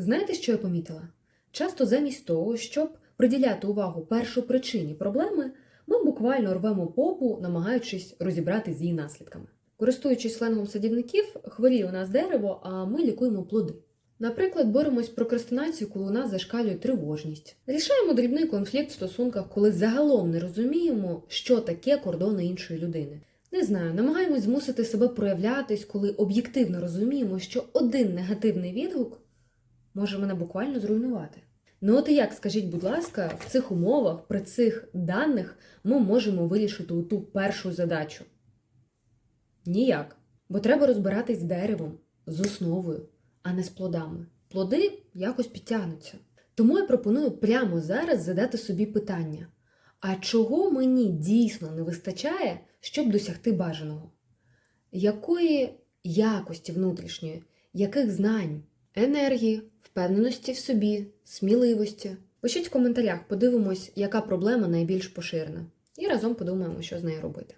Знаєте, що я помітила? Часто замість того, щоб приділяти увагу першопричині проблеми, ми буквально рвемо попу, намагаючись розібрати з її наслідками. Користуючись сленгом садівників, хворіє у нас дерево, а ми лікуємо плоди. Наприклад, боремось з прокрастинацією, коли у нас зашкалює тривожність. Рішаємо дрібний конфлікт в стосунках, коли загалом не розуміємо, що таке кордони іншої людини. Не знаю, намагаємось змусити себе проявлятись, коли об'єктивно розуміємо, що один негативний відгук може мене буквально зруйнувати. Ну от і як, скажіть, будь ласка, в цих умовах, при цих даних ми можемо вирішити ту першу задачу? Ніяк. Бо треба розбиратись з деревом, з основою, а не з плодами. Плоди якось підтягнуться. Тому я пропоную прямо зараз задати собі питання: а чого мені дійсно не вистачає, щоб досягти бажаного? Якої якості внутрішньої, яких знань, енергії, впевненості в собі, сміливості? Пишіть в коментарях, подивимось, яка проблема найбільш поширена, і разом подумаємо, що з нею робити.